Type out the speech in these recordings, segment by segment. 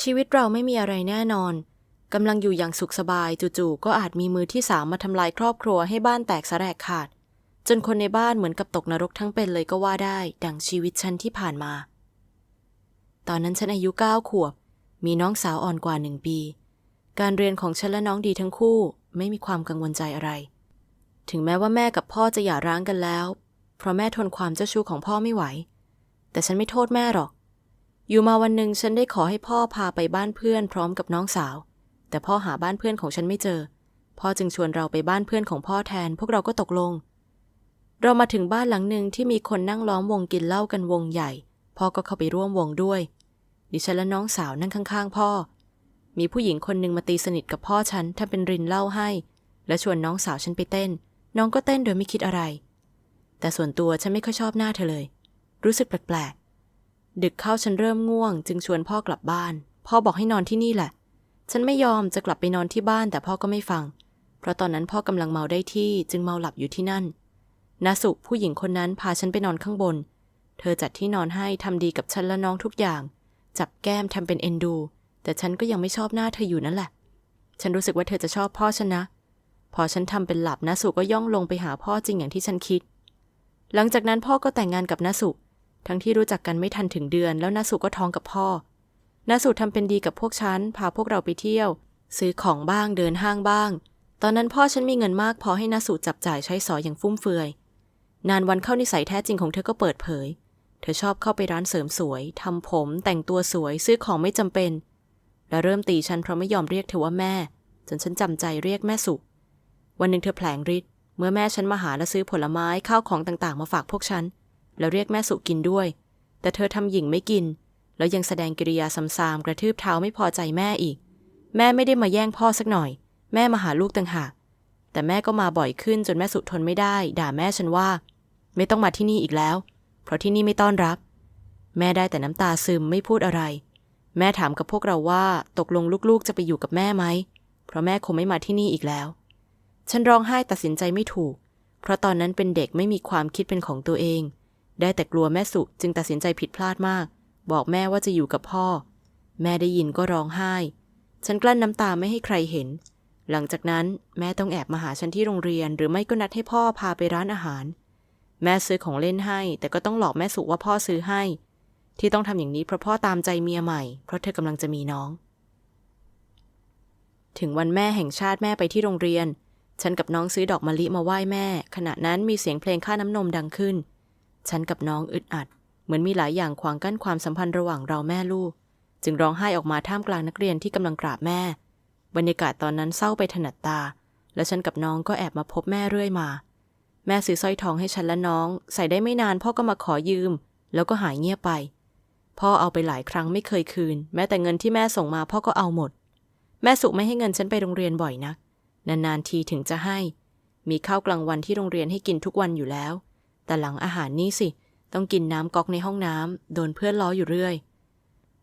ชีวิตเราไม่มีอะไรแน่นอนกำลังอยู่อย่างสุขสบายจู่ๆก็อาจมีมือที่สามมาทำลายครอบครัวให้บ้านแตกสแรกขาด จนคนในบ้านเหมือนกับตกนรกทั้งเป็นเลยก็ว่าได้ ดังชีวิตฉันที่ผ่านมา ตอนนั้นฉันอายุเก้าขวบ มีน้องสาวอ่อนกว่าหนึ่งปี การเรียนของฉันและน้องดีทั้งคู่ ไม่มีความกังวลใจอะไร ถึงแม้ว่าแม่กับพ่อจะหย่าร้างกันแล้ว เพราะแม่ทนความเจ้าชู้ของพ่อไม่ไหว แต่ฉันไม่โทษแม่หรอก อยู่มาวันหนึ่งฉันได้ขอให้พ่อพาไปบ้านเพื่อนพร้อมกับน้องสาว แต่พ่อหาบ้านเพื่อนของฉันไม่เจอ พ่อจึงชวนเราไปบ้านเพื่อนของพ่อแทน พวกเราก็ตกลง เรามาถึงบ้านหลังหนึ่งที่มีคนนั่งล้อมวงกินเหล้ากันวงใหญ่ พ่อก็เข้าไปร่วมวงด้วย ดิฉันและน้องสาวนั่งข้างๆ พ่อ มีผู้หญิงคนหนึ่งมาตีสนิทกับพ่อฉันทำเป็นรินเหล้าให้ และชวนน้องสาวฉันไปเต้น น้องก็เต้นโดยไม่คิดอะไร แต่ส่วนตัวฉันไม่ค่อยชอบหน้าเธอเลย รู้สึกแปลกๆ ดึกเข้าฉันเริ่มง่วง จึงชวนพ่อกลับบ้าน พ่อบอกให้นอนที่นี่แหละ ฉันไม่ยอมจะกลับไปนอนที่บ้านแต่พ่อก็ไม่ฟัง เพราะตอนนั้นพ่อกำลังเมาได้ที่จึงเมาหลับอยู่ที่นั่นนาสุผู้หญิงคนนั้นพาฉันไปนอนข้างบน เธอจัดที่นอนให้ทำดีกับฉันและน้องทุกอย่าง จับแก้มทำเป็นเอ็นดู แต่ฉันก็ยังไม่ชอบหน้าเธออยู่นั่นแหละ ฉันรู้สึกว่าเธอจะชอบพ่อฉันนะ พอฉันทำเป็นหลับนาสุก็ย่องลงไปหาพ่อจริงอย่างที่ฉันคิด หลังจากนั้นพ่อก็แต่งงานกับนาสุ ทั้งที่รู้จักกันไม่ทันถึงเดือน แล้วนาสุก็ท้องกับพ่อนาสุทำเป็นดีกับพวกฉัน พาพวกเราไปเที่ยว ซื้อของบ้างเดินห้างบ้าง ตอนนั้นพ่อฉันมีเงินมากพอให้นาสุจับจ่ายใช้สอยอย่างฟุ่มเฟือย นานวันเข้านิสัยแท้จริงของเธอก็เปิดเผย เธอชอบเข้าไปร้านเสริมสวยทำผมแต่งตัวสวยซื้อของไม่จำเป็น และเริ่มตีฉันเพราะไม่ยอมเรียกเธอว่าแม่ จนฉันจำใจเรียกแม่สุวันหนึ่งเธอแผลงฤทธิ์เมื่อแม่ฉันมาหาและซื้อผลไม้ข้าวของต่างๆ มาฝากพวกฉัน แล้วเรียกแม่สุกินด้วย แต่เธอทำหญิงไม่กิน แล้วยังแสดงกิริยาซ้ำๆกระทืบเท้าไม่พอใจแม่อีก แม่ไม่ได้มาแย่งพ่อสักหน่อย แม่มาหาลูกต่างหากแต่แม่ก็มาบ่อยขึ้นจนแม่สุทนไม่ได้ ด่าแม่ฉันว่า ไม่ต้องมาที่นี่อีกแล้ว เพราะที่นี่ไม่ต้อนรับ แม่ได้แต่น้ำตาซึมไม่พูดอะไร แม่ถามกับพวกเราว่า ตกลงลูกๆจะไปอยู่กับแม่ไหมเพราะแม่คงไม่มาที่นี่อีกแล้ว ฉันร้องไห้ตัดสินใจไม่ถูก เพราะตอนนั้นเป็นเด็กไม่มีความคิดเป็นของตัวเอง ได้แต่กลัวแม่สุจึงตัดสินใจผิดพลาดมาก บอกแม่ว่าจะอยู่กับพ่อ แม่ได้ยินก็ร้องไห้ ฉันกลั้นน้ำตาไม่ให้ใครเห็น หลังจากนั้นแม่ต้องแอบมาหาฉันที่โรงเรียน หรือไม่ก็นัดให้พ่อพาไปร้านอาหาร แม่ซื้อของเล่นให้ แต่ก็ต้องหลอกแม่สุว่าพ่อซื้อให้ ที่ต้องทำอย่างนี้เพราะพ่อตามใจเมียใหม่ เพราะเธอกำลังจะมีน้อง ถึงวันแม่แห่งชาติแม่ไปที่โรงเรียน ฉันกับน้องซื้อดอกมะลิมาไหว้แม่ ขณะนั้นมีเสียงเพลงค่าน้ำนมดังขึ้น ฉันกับน้องอึดอัด เหมือนมีหลายอย่างขวางกั้นความสัมพันธ์ระหว่างเราแม่ลูก จึงร้องไห้ออกมาท่ามกลางนักเรียนที่กำลังกราบแม่ บรรยากาศตอนนั้นเศร้าไปถนัดตา และฉันกับน้องก็แอบมาพบแม่เรื่อยมา แม่ซื้อสร้อยทองให้ฉันและน้อง ใส่ได้ไม่นานพ่อก็มาขอยืม แล้วก็หายเงียบไป พ่อเอาไปหลายครั้งไม่เคยคืน แม้แต่เงินที่แม่ส่งมาพ่อก็เอาหมด แม่สุไม่ให้เงินฉันไปโรงเรียนบ่อยนัก นานๆทีถึงจะให้ มีข้าวกลางวันที่โรงเรียนให้กินทุกวันอยู่แล้ว แต่หลังอาหารนี่สิ ต้องกินน้ำก๊อกในห้องน้ำโดนเพื่อนล้ออยู่เรื่อย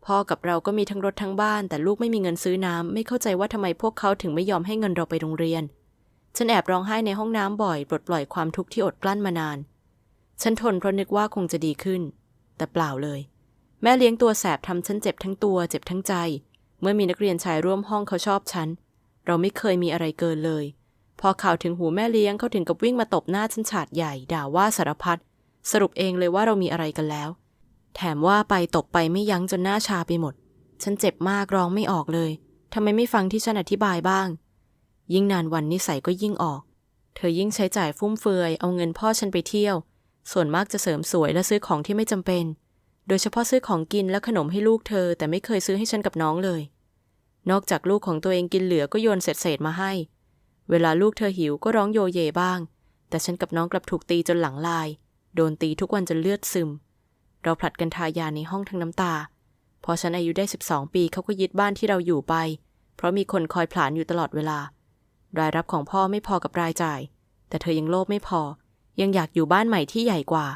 พ่อกับเราก็มีทั้งรถทั้งบ้าน แต่ลูกไม่มีเงินซื้อน้ำไม่เข้าใจว่าทำไมพวกเขาถึงไม่ยอมให้เงินเราไปโรงเรียน ฉันแอบร้องไห้ในห้องน้ำบ่อยปลดปล่อยความทุกข์ที่อดกลั้นมานาน ฉันทนเพราะนึกว่าคงจะดีขึ้น แต่เปล่าเลย แม่เลี้ยงตัวแสบทำฉันเจ็บทั้งตัวเจ็บทั้งใจ เมื่อมีนักเรียนชายร่วมห้องเขาชอบฉันเราไม่เคยมีอะไรเกินเลย พอข่าวถึงหูแม่เลี้ยงเขาถึงกับวิ่งมาตบหน้าฉันฉาดใหญ่ ด่าว่าสารพัดสรุปเองเลยว่าเรามีอะไรกันแล้ว แถมว่าไปตบไปไม่ยั้งจนหน้าชาไปหมด ฉันเจ็บมากร้องไม่ออกเลยทำไมไม่ฟังที่ฉันอธิบายบ้าง ยิ่งนานวันนิสัยก็ยิ่งออก เธอยิ่งใช้จ่ายฟุ่มเฟือยเอาเงินพ่อฉันไปเที่ยว ส่วนมากจะเสริมสวยและซื้อของที่ไม่จำเป็น โดยเฉพาะซื้อของกินและขนมให้ลูกเธอ แต่ไม่เคยซื้อให้ฉันกับน้องเลย นอกจากลูกของตัวเองกินเหลือก็โยนเศษๆมาให้ เวลาลูกเธอหิวก็ร้องโยเยบ้าง แต่ฉันกับน้องกลับถูกตีจนหลังลาย โดนตีทุกวันจนเลือดซึม เราผลัดกันทายาในห้องทั้งน้ำตา พอฉันอายุได้ 12 ปีเขาก็ยึดบ้านที่เราอยู่ไป เพราะมีคนคอยผลานอยู่ตลอดเวลา รายรับของพ่อไม่พอกับรายจ่าย แต่เธอยังโลภไม่พอ ยังอยากอยู่บ้านใหม่ที่ใหญ่กว่า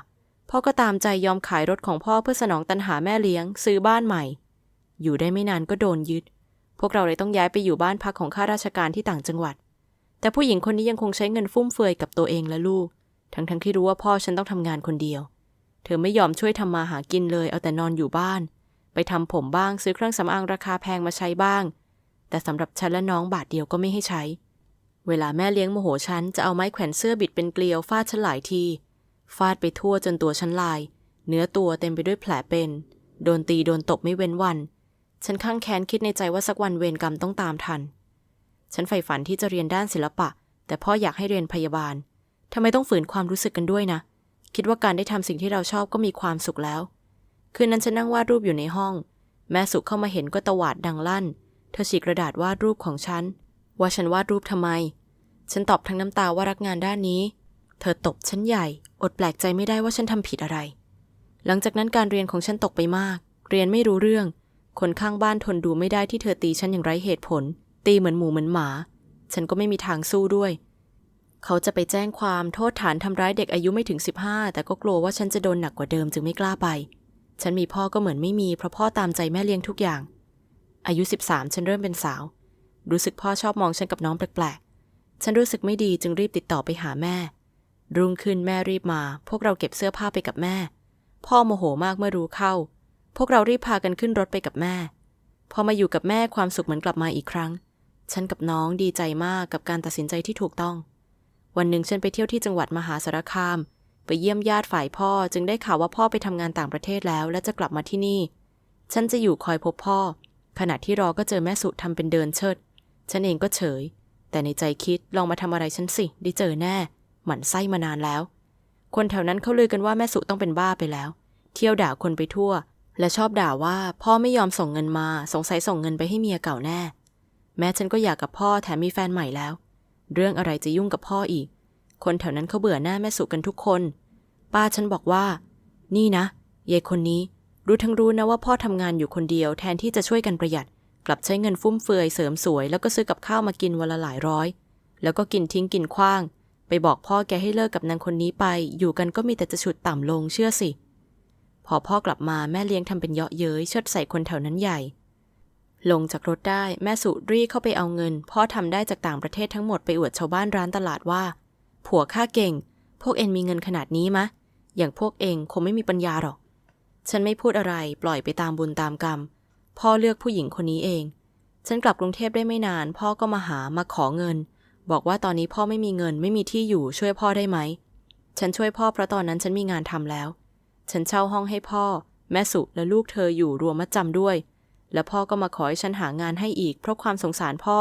พ่อก็ตามใจยอมขายรถของพ่อเพื่อสนองตันหาแม่เลี้ยง ซื้อบ้านใหม่ อยู่ได้ไม่นานก็โดนยึด พวกเราเลยต้องย้ายไปอยู่บ้านพักของข้าราชการที่ต่างจังหวัด แต่ผู้หญิงคนนี้ยังคงใช้เงินฟุ่มเฟือยกับตัวเองและลูก ทั้งๆทที่รู้ว่าพ่อฉันต้องทำงานคนเดียว เธอไม่ยอมช่วยทำมาหากินเลย เอาแต่นอนอยู่บ้าน ไปทำผมบ้างซื้อเครื่องสำอางราคาแพงมาใช้บ้าง แต่สำหรับฉันและน้องบาทเดียวก็ไม่ให้ใช้ เวลาแม่เลี้ยงโมโหฉันจะเอาไม้แขวนเสื้อบิดเป็นเกลียวฟาดฉันหลายที ฟาดไปทั่วจนตัวฉันลาย เนื้อตัวเต็มไปด้วยแผลเป็น โดนตีโดนตบไม่เว้นวัน ฉันข้างแค้นคิดในใจว่าสักวันเวรกรรมต้องตามทัน ฉันใฝ่ฝันที่จะเรียนด้านศิลปะ แต่พ่ออยากให้เรียนพยาบาลทำไมต้องฝืนความรู้สึกกันด้วยนะ คิดว่าการได้ทำสิ่งที่เราชอบก็มีความสุขแล้ว คืนนั้นฉันนั่งวาดรูปอยู่ในห้อง แม่สุเข้ามาเห็นก็ตวาดดังลั่น เธอฉีกกระดาษวาดรูปของฉัน ว่าฉันวาดรูปทำไม ฉันตอบทั้งน้ำตาว่ารักงานด้านนี้ เธอตบฉันใหญ่ อดแปลกใจไม่ได้ว่าฉันทำผิดอะไร หลังจากนั้นการเรียนของฉันตกไปมาก เรียนไม่รู้เรื่อง คนข้างบ้านทนดูไม่ได้ที่เธอตีฉันอย่างไร้เหตุผล ตีเหมือนหมูเหมือนหมา ฉันก็ไม่มีทางสู้ด้วย เขาจะไปแจ้งความโทษฐานทำร้ายเด็กอายุไม่ถึง 15 แต่ก็กลัวว่าฉันจะโดนหนักกว่าเดิมจึงไม่กล้าไป ฉันมีพ่อก็เหมือนไม่มีเพราะพ่อตามใจแม่เลี้ยงทุกอย่าง อายุ 13 ฉันเริ่มเป็นสาว รู้สึกพ่อชอบมองฉันกับน้องแปลกๆ ฉันรู้สึกไม่ดีจึงรีบติดต่อไปหาแม่ รุ่งขึ้นแม่รีบมา พวกเราเก็บเสื้อผ้าไปกับแม่ พ่อโมโหมากเมื่อรู้เข้า พวกเรารีบพากันขึ้นรถไปกับแม่พอมาอยู่กับแม่ความสุขเหมือนกลับมาอีกครั้ง ฉันกับน้องดีใจมากกับการตัดสินใจที่ถูกต้อง วันหนึ่งฉันไปเที่ยวที่จังหวัดมหาสารคาม ไปเยี่ยมญาติฝ่ายพ่อ จึงได้ข่าวว่าพ่อไปทำงานต่างประเทศแล้ว และจะกลับมาที่นี่ ฉันจะอยู่คอยพบพ่อ ขณะที่รอก็เจอแม่สุทำเป็นเดินเชิด ฉันเองก็เฉย แต่ในใจคิดลองมาทำอะไรฉันสิ ได้เจอแน่ หมั่นไส้มานานแล้ว คนแถวนั้นเขาลือกันว่าแม่สุต้องเป็นบ้าไปแล้ว เที่ยวด่าคนไปทั่ว และชอบด่าว่า พ่อไม่ยอมส่งเงินมา สงสัยส่งเงินไปให้เมียเก่าแน่ แม้ฉันก็อยากกับพ่อแถมมีแฟนใหม่แล้ว เรื่องอะไรจะยุ่งกับพ่ออีก คนแถวนั้นเขาเบื่อหน้าแม่สุกันทุกคน ป้าฉันบอกว่า นี่นะยายคนนี้ รู้ทั้งรู้นะว่าพ่อทำงานอยู่คนเดียวแทนที่จะช่วยกันประหยัด กลับใช้เงินฟุ่มเฟือยเสริมสวย แล้วก็ซื้อกับข้าวมากินวันละหลายร้อย แล้วก็กินทิ้งกินขว้าง ไปบอกพ่อแกให้เลิกกับนางคนนี้ไป อยู่กันก็มีแต่จะฉุดต่ำลงเชื่อสิพอพ่อกลับมาแม่เลี้ยงทำเป็นเยาะเย้ยเชิดใส่คนแถวนั้นใหญ่ ลงจากรถได้แม่สุรีเข้าไปเอาเงิน พ่อทำได้จากต่างประเทศทั้งหมดไปอวดชาวบ้านร้านตลาดว่า ผัวข้าเก่ง พวกเอ็นมีเงินขนาดนี้มะ อย่างพวกเองคงไม่มีปัญญาหรอก ฉันไม่พูดอะไรปล่อยไปตามบุญตามกรรม พ่อเลือกผู้หญิงคนนี้เอง ฉันกลับกรุงเทพได้ไม่นาน พ่อก็มาหามาขอเงิน บอกว่าตอนนี้พ่อไม่มีเงินไม่มีที่อยู่ช่วยพ่อได้ไหม ฉันช่วยพ่อเพราะตอนนั้นฉันมีงานทำแล้ว ฉันเช่าห้องให้พ่อ แม่สุและลูกเธออยู่รวมมัดจำด้วย แล้วพ่อก็มาขอให้ฉันหางานให้อีกเพราะความสงสารพ่อ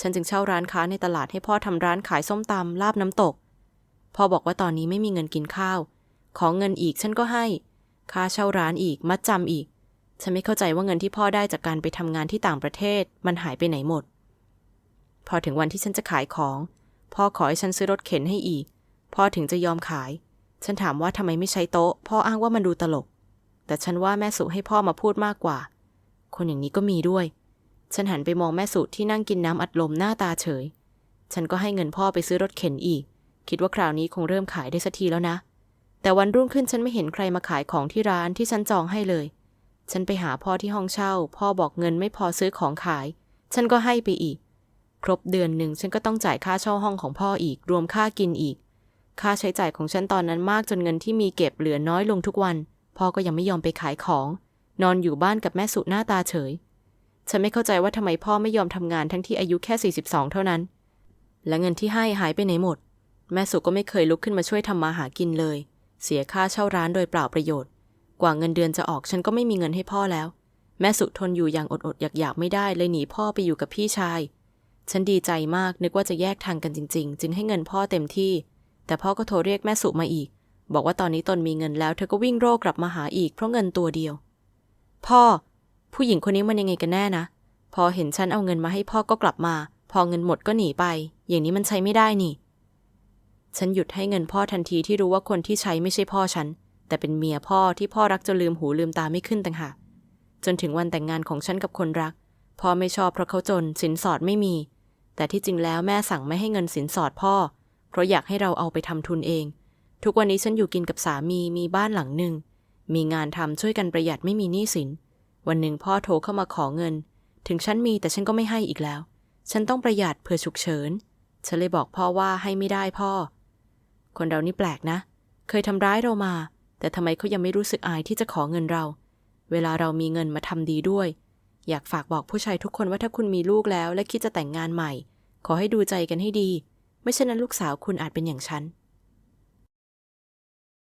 ฉันจึงเช่าร้านค้าในตลาดให้พ่อทำร้านขายส้มตำลาบน้ำตก พ่อบอกว่าตอนนี้ไม่มีเงินกินข้าว ขอเงินอีกฉันก็ให้ ค่าเช่าร้านอีกมัดจำอีก ฉันไม่เข้าใจว่าเงินที่พ่อได้จากการไปทำงานที่ต่างประเทศ มันหายไปไหนหมด พอถึงวันที่ฉันจะขายของ พ่อขอให้ฉันซื้อรถเข็นให้อีก พ่อถึงจะยอมขาย ฉันถามว่าทำไมไม่ใช้โต๊ะ พ่ออ้างว่ามันดูตลก แต่ฉันว่าแม่สุให้พ่อมาพูดมากกว่า คนอย่างนี้ก็มีด้วย ฉันหันไปมองแม่สุที่นั่งกินน้ำอัดลมหน้าตาเฉย ฉันก็ให้เงินพ่อไปซื้อรถเข็นอีก คิดว่าคราวนี้คงเริ่มขายได้สักทีแล้วนะ แต่วันรุ่งขึ้นฉันไม่เห็นใครมาขายของที่ร้านที่ฉันจองให้เลย ฉันไปหาพ่อที่ห้องเช่า พ่อบอกเงินไม่พอซื้อของขาย ฉันก็ให้ไปอีก ครบเดือนหนึ่งฉันก็ต้องจ่ายค่าเช่าห้องของพ่ออีก รวมค่ากินอีก ค่าใช้จ่ายของฉันตอนนั้นมากจนเงินที่มีเก็บเหลือน้อยลงทุกวัน พ่อก็ยังไม่ยอมไปขายของ นอนอยู่บ้านกับแม่สุหน้าตาเฉย ฉันไม่เข้าใจว่าทำไมพ่อไม่ยอมทำงานทั้งที่อายุแค่ 42 เท่านั้น และเงินที่ให้หายไปไหนหมด แม่สุก็ไม่เคยลุกขึ้นมาช่วยทำมาหากินเลย เสียค่าเช่าร้านโดยเปล่าประโยชน์ กว่าเงินเดือนจะออกฉันก็ไม่มีเงินให้พ่อแล้ว แม่สุทนอยู่อย่างอดๆอยากๆไม่ได้เลยหนีพ่อไปอยู่กับพี่ชาย ฉันดีใจมากนึกว่าจะแยกทางกันจริง ๆ จึงให้เงินพ่อเต็มที่ แต่พ่อก็โทรเรียกแม่สุมาอีก บอกว่าตอนนี้ตนมีเงินแล้วเธอก็วิ่งโรคกลับมาหาอีกเพราะเงินตัวเดียว พ่อ ผู้หญิงคนนี้มันยังไงกันแน่นะ พอเห็นฉันเอาเงินมาให้พ่อก็กลับมา พอเงินหมดก็หนีไป อย่างนี้มันใช้ไม่ได้นี่ ฉันหยุดให้เงินพ่อทันทีที่รู้ว่าคนที่ใช้ไม่ใช่พ่อฉัน แต่เป็นเมียพ่อที่พ่อรักจนลืมหูลืมตาไม่ขึ้นต่างหากจนถึงวันแต่งงานของฉันกับคนรัก พ่อไม่ชอบเพราะเขาจนสินสอดไม่มี แต่ที่จริงแล้วแม่สั่งไม่ให้เงินสินสอดพ่อ เพราะอยากให้เราเอาไปทำทุนเอง ทุกวันนี้ฉันอยู่กินกับสามีมีบ้านหลังหนึ่ง มีงานทำช่วยกันประหยัดไม่มีหนี้สิน วันหนึ่งพ่อโทรเข้ามาขอเงิน ถึงฉันมีแต่ฉันก็ไม่ให้อีกแล้ว ฉันต้องประหยัดเผื่อฉุกเฉิน ฉันเลยบอกพ่อว่าให้ไม่ได้พ่อ คนเรานี่แปลกนะ เคยทำร้ายเรามา แต่ทำไมเขายังไม่รู้สึกอายที่จะขอเงินเรา เวลาเรามีเงินมาทำดีด้วย อยากฝากบอกผู้ชายทุกคนว่าถ้าคุณมีลูกแล้ว และคิดจะแต่งงานใหม่ ขอให้ดูใจกันให้ดี ไม่เช่นนั้นลูกสาวคุณอาจเป็นอย่างฉัน